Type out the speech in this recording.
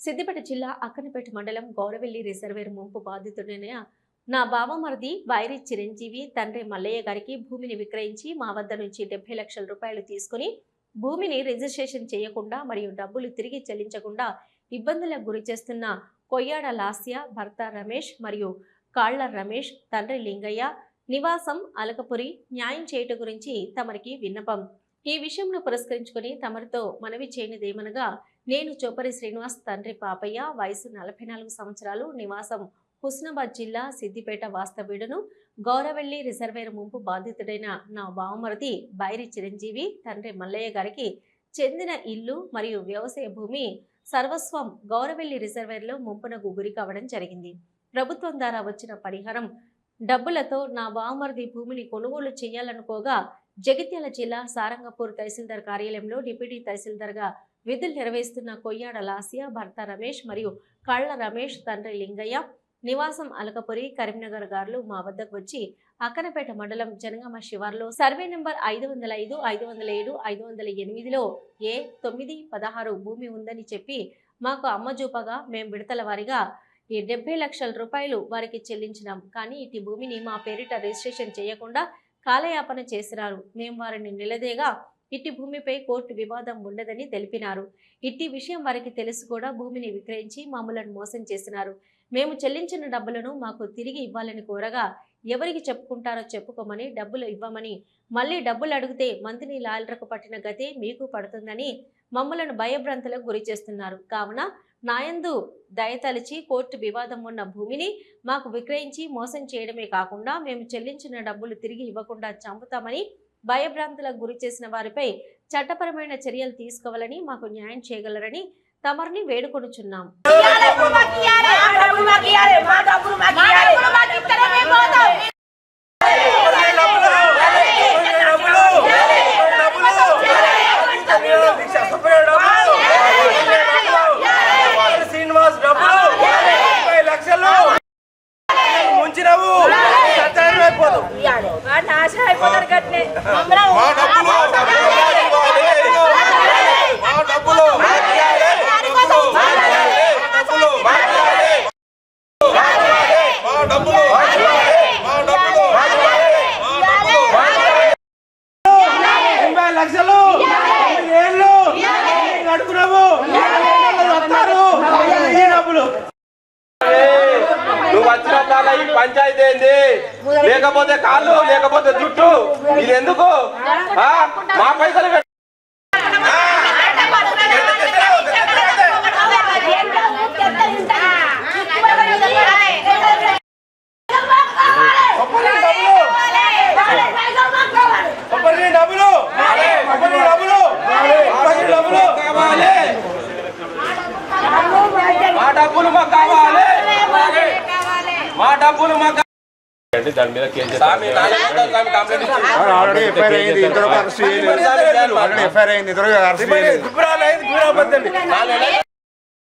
సిద్దిపేట జిల్లా అక్కనపేట మండలం గౌరవెల్లి రిజర్వేర్ ముంపు బాధితుడైన నా బావమరిది వైరి చిరంజీవి తండ్రి మల్లయ్య గారికి భూమిని విక్రయించి మా వద్ద నుంచి డెబ్బై లక్షల రూపాయలు తీసుకుని భూమిని రిజిస్ట్రేషన్ చేయకుండా మరియు డబ్బులు తిరిగి చెల్లించకుండా ఇబ్బందులకు గురి చేస్తున్న కొయ్యాడ లాస్య భర్త రమేష్ మరియు కాళ్ళ రమేష్ తండ్రి లింగయ్య నివాసం అలకపురి న్యాయం చేయటం గురించి తమరికి విన్నపం. ఈ విషయంలో పురస్కరించుకొని తమరితో మనవి చేయనిదేమనగా నేను చోపరి శ్రీనివాస్ తండ్రి పాపయ్య వయసు నలభై నాలుగు సంవత్సరాలు నివాసం హుస్నాబాద్ జిల్లా సిద్దిపేట వాస్తవ్యుడును. గౌరవెల్లి రిజర్వేర్ ముంపు బాధితుడైన నా బావమరిది బైరి చిరంజీవి తండ్రి మల్లయ్య గారికి చెందిన ఇల్లు మరియు వ్యవసాయ భూమి సర్వస్వం గౌరవెల్లి రిజర్వేర్లో ముంపునకు గురి కావడం జరిగింది. ప్రభుత్వం ద్వారా వచ్చిన పరిహారం డబ్బులతో నా బావమరిది భూమిని కొనుగోలు చేయాలనుకోగా జగిత్యాల జిల్లా సారంగపూర్ తహసీల్దార్ కార్యాలయంలో డిప్యూటీ తహసీల్దార్గా విధులు నిర్వహిస్తున్న కొయ్యాడ లాసియా భర్త రమేష్ మరియు కళ్ళ రమేష్ తండ్రి లింగయ్య నివాసం అలకపురి కరీంనగర్ గారులు మా వద్దకు వచ్చి అక్కనపేట మండలం జనగామ శివార్లో సర్వే నెంబర్ ఐదు వందల ఐదు ఐదు వందల ఏడు ఐదు వందల ఎనిమిదిలో ఏ తొమ్మిది పదహారు భూమి ఉందని చెప్పి మాకు అమ్మజూపగా మేము విడతల వారిగా ఈ డెబ్బై లక్షల రూపాయలు వారికి చెల్లించినాం. కానీ ఇటు భూమిని మా పేరిట రిజిస్ట్రేషన్ చేయకుండా కాలయాపన చేసినారు. మేము వారిని నిలదేగా ఇట్టి భూమిపై కోర్టు వివాదం ఉండదని తెలిపినారు. ఇట్టి విషయం వారికి తెలుసు కూడా భూమిని విక్రయించి మమ్మలను మోసం చేసినారు. మేము చెల్లించిన డబ్బులను మాకు తిరిగి ఇవ్వాలని కోరగా ఎవరికి చెప్పుకుంటారో చెప్పుకోమని డబ్బులు ఇవ్వమని మళ్ళీ డబ్బులు అడిగితే మంత్రిని లాలరకు పట్టిన గతే మీకు పడుతుందని మమ్మలను భయభ్రాంతులకు గురి చేస్తున్నారు. కావున నాయందు దయతలిచి కోర్టు వివాదం ఉన్న భూమిని మాకు విక్రయించి మోసం చేయడమే కాకుండా మేము చెల్లించిన డబ్బులు తిరిగి ఇవ్వకుండా చంపుతామని భయభ్రాంతులకు గురి చేసిన వారిపై చట్టపరమైన చర్యలు తీసుకోవాలని మాకు న్యాయం చేయగలరని తమరిని వేడుకొనుచున్నాం శ్రీనివాస్ డబ్బులు ముప్పై లక్షలు ముంచినవు అయిపోతారు మా డబ్బులు మా డబ్బులు లక్షలు ఏళ్ళు వస్తారు డబ్బులు నువ్వు పంచాయతీ ఏంది? లేకపోతే కాళ్ళు లేకపోతే జుట్టు. ఇది ఎందుకు? మా పైసలు మా డబ్బులు మాకు కావాలి. మా డబ్బులు మాకు అంటే దాని మీద కేసు. ఆల్రెడీ ఎఫ్ఐఆర్ అయింది ఇద్దరు అరెస్ట్ చేయలేదు. ఆల్రెడీ ఎఫ్ఐఆర్ అయింది ఇద్దరు అరెస్ట్ చేయలేదు